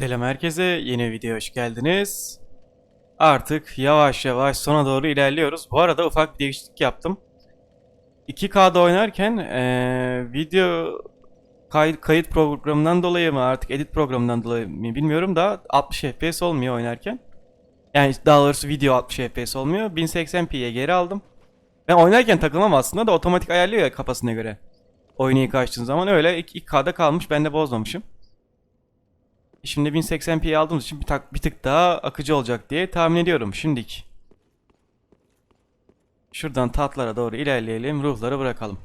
Selam herkese, yeni video hoş geldiniz. Artık yavaş yavaş sona doğru ilerliyoruz. Bu arada ufak bir değişiklik yaptım. 2K'da oynarken eee, video kay- kayıt programından dolayı mı artık edit programından dolayı mı bilmiyorum da 60 FPS olmuyor oynarken. Yani daha doğrusu video 60 FPS olmuyor. 1080p'ye geri aldım. Ben oynarken takılmam aslında da otomatik ayarlıyor ya kafasına göre. Oyunu ilk açtığın zaman öyle 2K'da kalmış ben de bozmamışım. Şimdi 1080p'yi aldığımız için bir, tak, bir tık daha akıcı olacak diye tahmin ediyorum şimdik. Şuradan tatlara doğru ilerleyelim, ruhları bırakalım.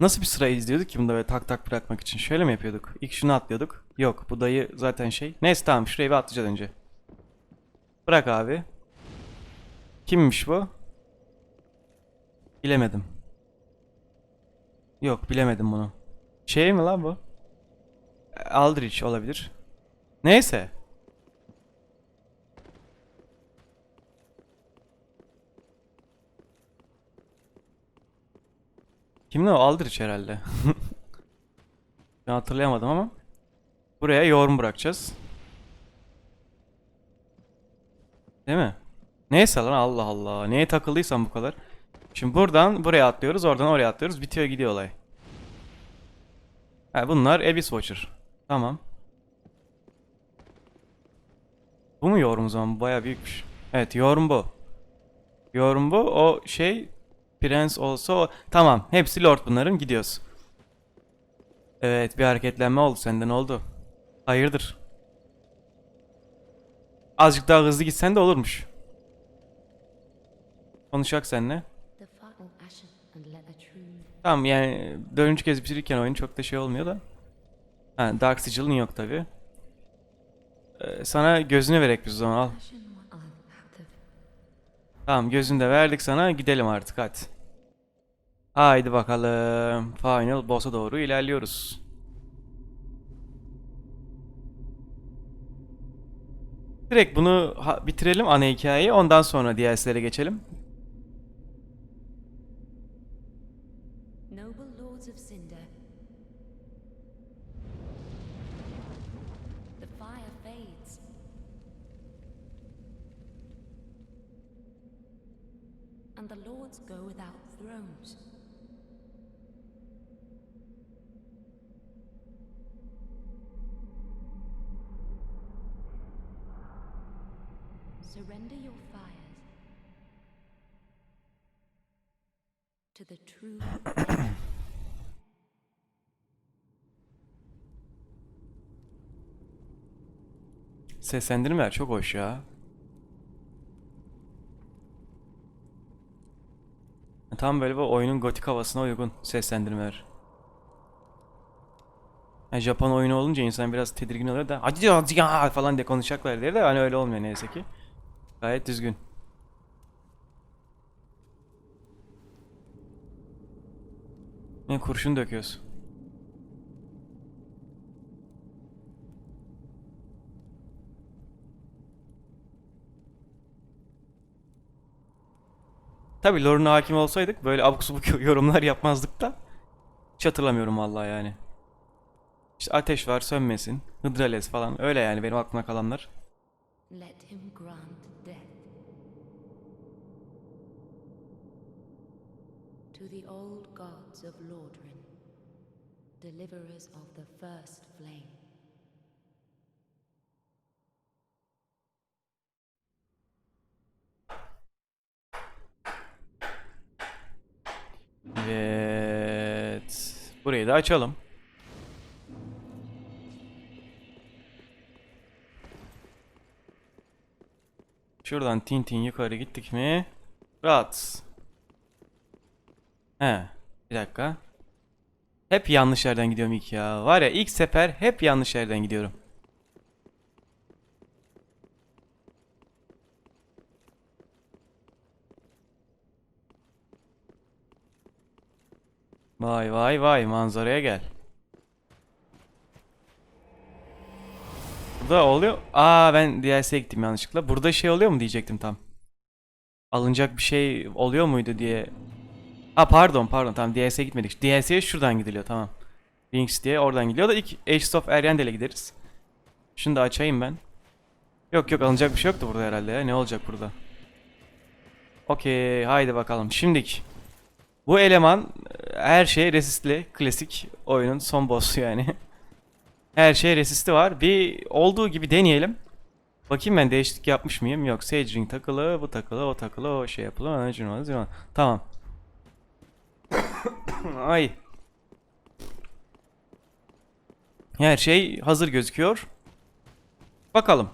Nasıl bir sıra izliyorduk ki bunda böyle tak tak bırakmak için? Şöyle mi yapıyorduk? İlk şunu atlıyorduk. Yok bu dayı zaten şey. Neyse tamam şurayı bir atlayacağız önce. Bırak abi. Kimmiş bu? Bilemedim. Yok bilemedim bunu. Şey mi lan bu? Aldrich olabilir. Neyse. Kimdi o? Aldrich herhalde. ben hatırlayamadım ama. Buraya yorum bırakacağız. Değil mi? Neyse lan Allah Allah. Neye takıldıysam bu kadar. Şimdi buradan buraya atlıyoruz, oradan oraya atlıyoruz. Bitiyor gidiyor olay. Ha, bunlar Abyss Watcher. Tamam. Bu mu yorum zaman? Bu Bayağı büyükmüş. Evet yorum bu. Yorum bu. O şey Prens olsa o. Tamam. Hepsi Lord bunların. Gidiyoruz. Evet bir hareketlenme oldu. Senden oldu. Hayırdır? Azıcık daha hızlı gitsen de olurmuş. Konuşacak seninle. Tamam yani dördüncü kez bitirirken oyun çok da şey olmuyor da. Ha, Dark Sigil'ın yok tabi. sana gözünü verek biz o zaman al. Tamam gözünü de verdik sana gidelim artık hadi. Haydi bakalım. Final boss'a doğru ilerliyoruz. Direkt bunu bitirelim ana hikayeyi ondan sonra DLC'lere geçelim. Lords go without thrones. Surrender your fires to the true Seslendirmeler çok hoş ya. Tam böyle bu oyunun gotik havasına uygun seslendirmeler. Yani Japon oyunu olunca insan biraz tedirgin oluyor da hadi hadi ya falan diye konuşacaklar diye de hani öyle olmuyor neyse ki. Gayet düzgün. Ne kurşun döküyoruz. Tabi lore'una hakim olsaydık böyle abuk subuk yorumlar yapmazdık da. Hiç hatırlamıyorum vallahi yani. İşte ateş var sönmesin. Hıdrales falan öyle yani benim aklıma kalanlar. Let him grant death. To the old gods of Lordrin, deliverers of the first flame. Evet. Burayı da açalım. Şuradan tin tin yukarı gittik mi? Rahat. He. Bir dakika. Hep yanlış yerden gidiyorum ilk ya. Var ya ilk sefer hep yanlış yerden gidiyorum. Vay vay vay manzaraya gel. Burada oluyor. Aa ben DLC'ye gittim yanlışlıkla. Burada şey oluyor mu diyecektim tam. Alınacak bir şey oluyor muydu diye. Ha pardon pardon tamam DLC'ye gitmedik. DLC'ye şuradan gidiliyor tamam. Rings diye oradan gidiyor da ilk Age of Ariandel'e gideriz. Şunu da açayım ben. Yok yok alınacak bir şey yoktu burada herhalde ya. Ne olacak burada? Okey haydi bakalım. Şimdik. Bu eleman her şeye resistli. Klasik oyunun son boss'u yani. her şeye resisti var. Bir olduğu gibi deneyelim. Bakayım ben değişiklik yapmış mıyım? Yok. Sage Ring takılı, bu takılı, o takılı, o şey yapılı. Tamam. Ay. Her şey hazır gözüküyor. Bakalım.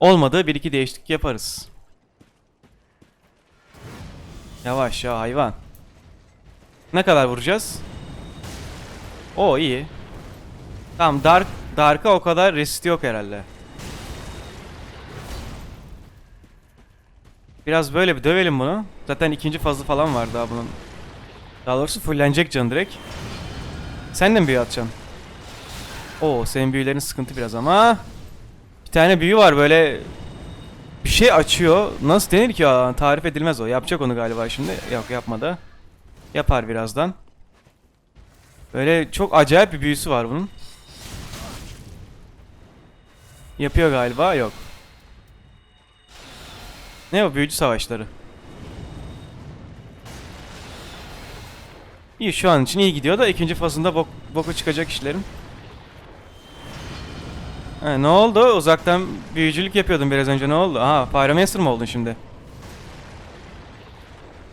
Olmadı bir iki değişiklik yaparız. Yavaş ya hayvan. Ne kadar vuracağız? O iyi. Tamam Dark Dark'a o kadar resist yok herhalde. Biraz böyle bir dövelim bunu. Zaten ikinci fazla falan var daha bunun. Daha doğrusu fullenecek can direkt. Sen de mi büyü atacaksın? Oo senin büyülerin sıkıntı biraz ama. Bir tane büyü var böyle bir şey açıyor. Nasıl denir ki ya? Tarif edilmez o. Yapacak onu galiba şimdi. Yok yapmadı. Yapar birazdan. Böyle çok acayip bir büyüsü var bunun. Yapıyor galiba. Yok. Ne o büyücü savaşları? İyi şu an için iyi gidiyor da ikinci fazında bok, boku çıkacak işlerin. Ha, ne oldu? Uzaktan büyücülük yapıyordun biraz önce ne oldu? Aha Pyromancer mı oldun şimdi?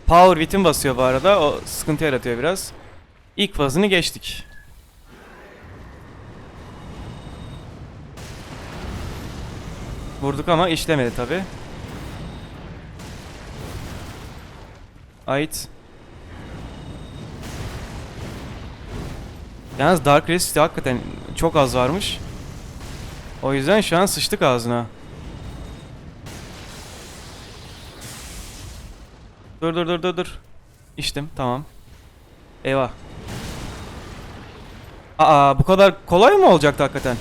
Power Wit'in basıyor bu arada. O sıkıntı yaratıyor biraz. İlk fazını geçtik. Vurduk ama işlemedi tabi. Ait. Yalnız Dark Resist hakikaten çok az varmış. O yüzden şu an sıçtık ağzına. Dur dur dur dur dur. İçtim tamam. Eyvah. Aa bu kadar kolay mı olacaktı hakikaten?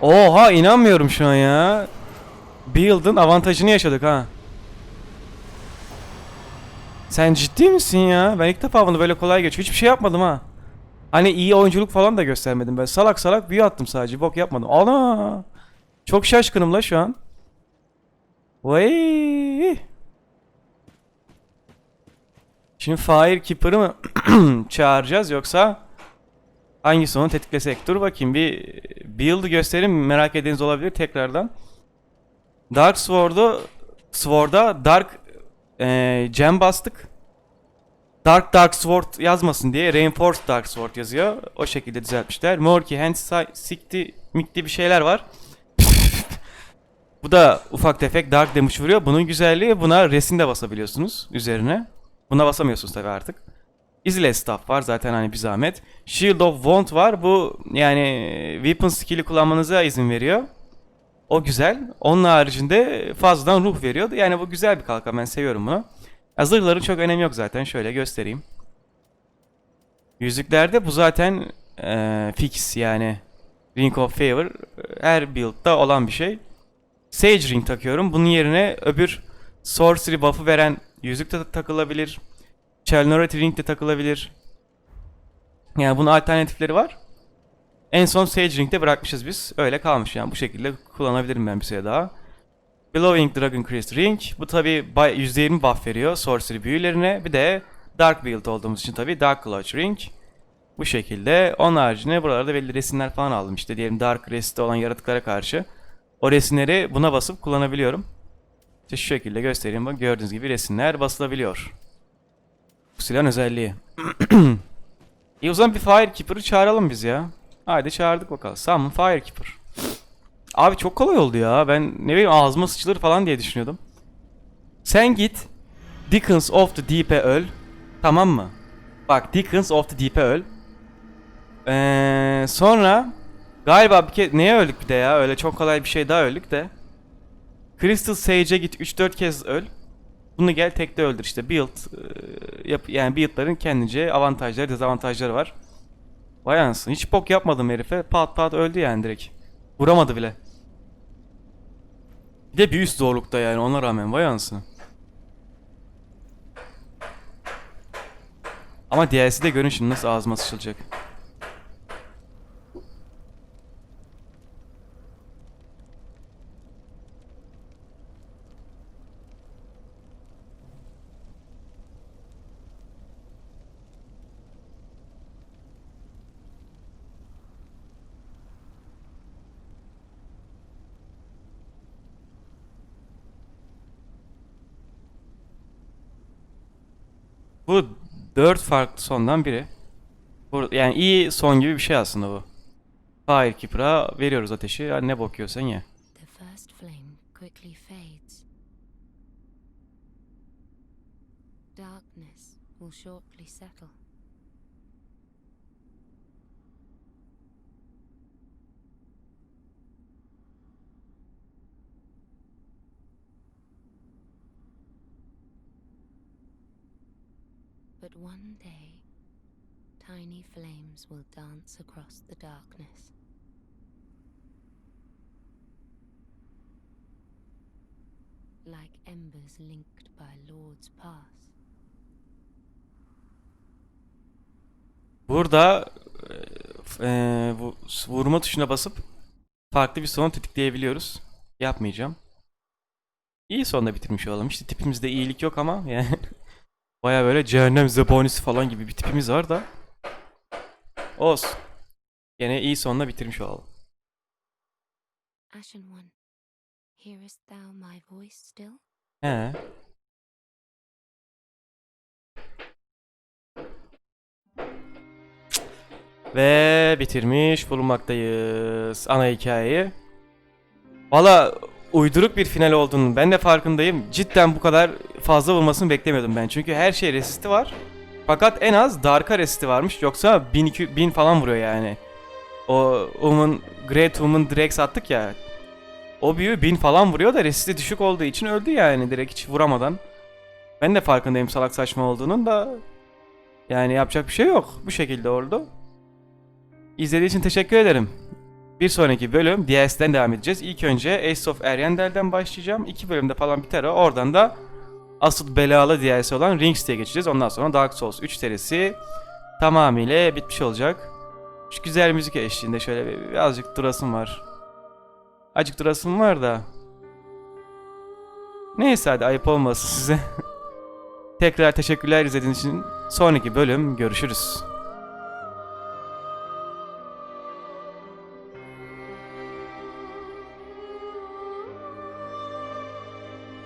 Oha inanmıyorum şu an ya. Build'ın avantajını yaşadık ha. Sen ciddi misin ya? Ben ilk defa bunu böyle kolay geçiyor. Hiçbir şey yapmadım ha. Hani iyi oyunculuk falan da göstermedim ben. Salak salak büyü attım sadece. Bok yapmadım. Ana! Çok şaşkınım la şu an. Vay! Şimdi Fire Keeper'ı mı çağıracağız yoksa hangisi onu tetiklesek? Dur bakayım bir build'ı göstereyim merak edeniz olabilir tekrardan. Dark Sword'u Sword'a Dark eee gem bastık. Dark Dark Sword yazmasın diye Reinforced Dark Sword yazıyor. O şekilde düzeltmişler. Morki, Hands, Sikti, Mikti bir şeyler var. Bu da ufak tefek Dark Damage vuruyor. Bunun güzelliği buna resim de basabiliyorsunuz üzerine. Buna basamıyorsunuz tabi artık. Easy Staff var zaten hani bir zahmet. Shield of Wand var. Bu yani weapon skill'i kullanmanıza izin veriyor. O güzel. Onun haricinde fazladan ruh veriyor. Yani bu güzel bir kalkan ben seviyorum bunu. Ya zırhların çok önemi yok zaten. Şöyle göstereyim. Yüzüklerde bu zaten eee, fix yani. Ring of Favor e, her build'da olan bir şey. Sage Ring takıyorum. Bunun yerine öbür Sorcery buff'ı veren yüzük de takılabilir. Chalnorati Ring de takılabilir. Yani bunun alternatifleri var. En son Sage Ring'de bırakmışız biz. Öyle kalmış yani bu şekilde kullanabilirim ben bir süre daha. Blowing Dragon Crest Ring. Bu tabi %20 buff veriyor sorcery büyülerine. Bir de Dark Build olduğumuz için tabi Dark Clutch Ring. Bu şekilde. Onun haricinde buralarda belli resimler falan aldım işte diyelim Dark Rest'te olan yaratıklara karşı. O resimleri buna basıp kullanabiliyorum. İşte şu şekilde göstereyim bak gördüğünüz gibi resimler basılabiliyor. Bu silahın özelliği. İyi o zaman bir Firekeeper'ı çağıralım biz ya. Haydi çağırdık bakalım. Summon Firekeeper. Abi çok kolay oldu ya. Ben ne bileyim ağzıma sıçılır falan diye düşünüyordum. Sen git Dickens of the Deep'e öl. Tamam mı? Bak Dickens of the Deep'e öl. Ee, sonra galiba bir neye öldük bir de ya? Öyle çok kolay bir şey daha öldük de. Crystal Sage'e git 3-4 kez öl. Bunu gel tekte öldür işte. Build e, yap yani build'ların kendince avantajları, dezavantajları var. Vay anasını. Hiç bok yapmadım herife. Pat pat öldü yani direkt. Vuramadı bile. Bir de bir üst zorlukta yani ona rağmen vay anasını. Ama DLC'de görün şimdi nasıl ağzıma sıçılacak. Bu dört farklı sondan biri. Yani iyi son gibi bir şey aslında bu. Firekeeper'a veriyoruz ateşi. Ya ne bakıyorsan fades. Darkness will shortly settle. One day, tiny flames will dance across the darkness. like embers linked by Lord's Pass. Burada e, e, vurma tuşuna basıp farklı bir son tetikleyebiliyoruz. Yapmayacağım. İyi sonda bitirmiş olalım. İşte tipimizde iyilik yok ama yani baya böyle cehennem zebonisi falan gibi bir tipimiz var da. Olsun. Yine iyi sonla bitirmiş olalım. Ashen One, hearest thou my voice still? He. Ve bitirmiş bulunmaktayız ana hikayeyi. Valla uyduruk bir final olduğunu ben de farkındayım. Cidden bu kadar fazla vurmasını beklemiyordum ben. Çünkü her şey resisti var. Fakat en az Dark'a resisti varmış. Yoksa 1000, 1000 falan vuruyor yani. O Woman, Great Woman Drex attık ya. O büyü 1000 falan vuruyor da resisti düşük olduğu için öldü yani direkt hiç vuramadan. Ben de farkındayım salak saçma olduğunun da yani yapacak bir şey yok. Bu şekilde oldu. İzlediği için teşekkür ederim. Bir sonraki bölüm DS'den devam edeceğiz. İlk önce Ace of Ariandel'den başlayacağım. İki bölümde falan biter o. Oradan da asıl belalı DLC olan Rings diye geçeceğiz. Ondan sonra Dark Souls 3 serisi tamamıyla bitmiş olacak. Şu güzel müzik eşliğinde şöyle bir- birazcık durasım var. Acık durasım var da. Neyse hadi ayıp olmasın size. Tekrar teşekkürler izlediğiniz için. Sonraki bölüm görüşürüz.